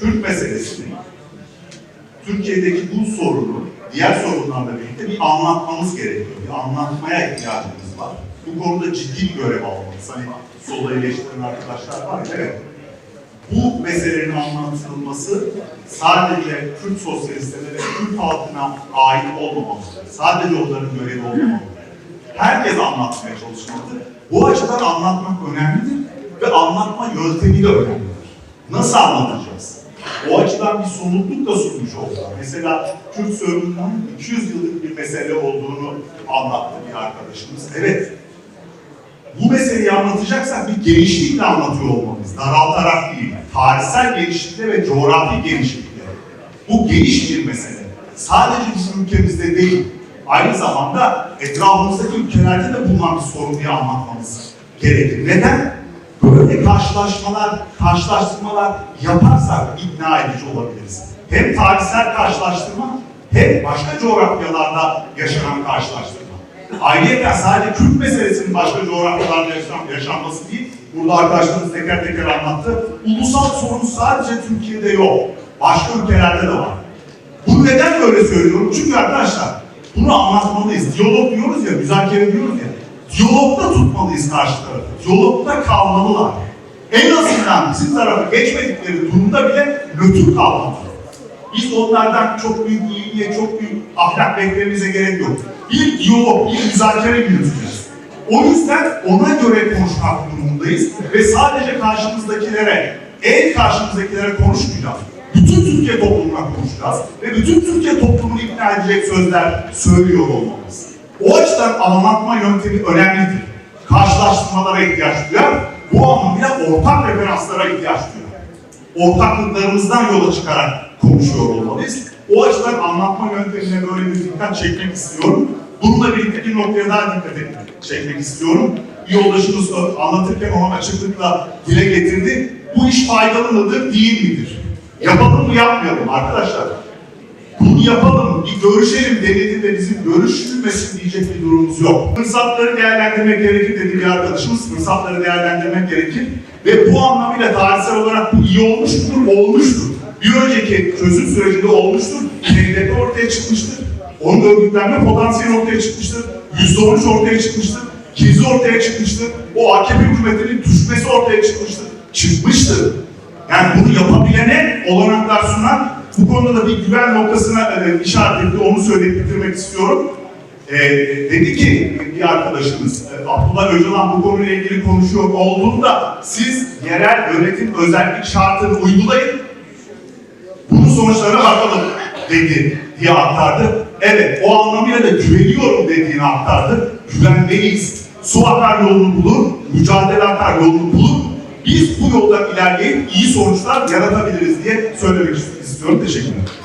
Kürt meselesini, Türkiye'deki bu sorunu diğer sorunlarla birlikte bir anlatmamız gerekiyor. Bir anlatmaya ihtiyacımız var. Bu konuda ciddi bir görev almalıyız. Hani sola eleştiren arkadaşlar var ya, evet. Bu meselenin anlatılması sadece Kürt sosyalistlerine ve Kürt halkına ait olmamalı. Sadece onların görevi olmamalı. Herkes anlatmaya çalışmalıdır. Bu açıdan anlatmak önemlidir ve anlatma yöntemi de önemlidir. Nasıl anlatacağız? O açıdan bir somutluk da sunmuş oldu. Mesela Kürt sorununun 200 yıllık bir mesele olduğunu anlattı bir arkadaşımız. Evet, bu meseleyi anlatacaksak bir genişlikle anlatıyor olmalıyız. Daraltarak değil. Tarihsel genişlikle ve coğrafi genişlikle. Bu geniş bir mesele. Sadece bizim ülkemizde değil. Aynı zamanda etrafımızdaki ülkelerde de bulunan bir sorun diye anlatmamız gerekir. Neden? Böyle karşılaşmalar, karşılaştırmalar yaparsak ikna edici olabiliriz. Hem tarihsel karşılaştırma hem başka coğrafyalarda yaşanan karşılaştırma. Ayrıca sadece Kürt meselesinin başka coğrafyalarda yaşan, yaşanması değil, burada arkadaşlarımız teker teker anlattı. Ulusal sorun sadece Türkiye'de yok, başka ülkelerde de var. Bunu neden böyle söylüyorum? Çünkü arkadaşlar bunu anlatmalıyız. Diyalog diyoruz ya, müzakere diyoruz ya. Diyalogda tutmalıyız karşı tarafı. Diyalogda kalmalılar. En azından bizim tarafa geçmedikleri durumda bile nötr kalmalı. Biz onlardan çok büyük iyiliğe, çok büyük ahlak beklememize gerek yok. Bir diyalog, bir müzakere yürüteceğiz. O yüzden ona göre konuşmak durumundayız ve sadece karşımızdakilere, en karşımızdakilere konuşmayacağız. Bütün Türkiye toplumuna konuşacağız ve bütün Türkiye toplumunu ikna edecek sözler söylüyor olmalıyız. O açıdan anlatma yöntemi önemlidir. Karşılaştırmalara ihtiyaç duyar, bu anlamıyla ortak referanslara ihtiyaç duyar ortaklıklarımızdan yola çıkarak konuşuyor olmalıyız. O açıdan anlatma yöntemine böyle bir dikkat çekmek istiyorum. Bununla birlikte bir noktaya daha dikkat etmek, çekmek istiyorum. Yoldaşımız anlatırken ona açıklıkla dile getirdi. Bu iş faydalı mıdır, değil midir? Yapalım mı, yapmayalım arkadaşlar? Yapalım, bir görüşelim denildiğinde bizim görüşülmesin diyecek bir durumumuz yok. Fırsatları değerlendirmek gerekir dedi bir arkadaşımız. Fırsatları değerlendirmek gerekir. Ve bu anlamıyla tarihsel olarak bu iyi olmuş mudur? Olmuştur. Bir önceki çözüm sürecinde olmuştur. Devleti ortaya çıkmıştır. Onun örgütlenme potansiyeli ortaya çıkmıştır. %13 ortaya çıkmıştır. Krizi ortaya çıkmıştır. O AKP hükümetinin düşmesi ortaya çıkmıştır. Çıkmıştır. Yani bunu yapabilene olanaklar sunan bu konuda da bir güven noktasına e, işaret etti. Onu söyleyip bitirmek istiyorum. E, dedi ki bir arkadaşımız, e, Abdullah Öcalan bu konuyla ilgili konuşuyor olduğunda siz yerel yönetim özellik şartını uygulayın. Bunun sonuçlarına bakalım dedi diye aktardı. Evet o anlamıyla da güveniyorum dediğini aktardı. Güvenmeliyiz. Su akar yolunu bulur, mücadele akar yolunu bulur. Biz bu yolda ilerleyip iyi sonuçlar yaratabiliriz diye söylemek istiyorum. Teşekkür ederim.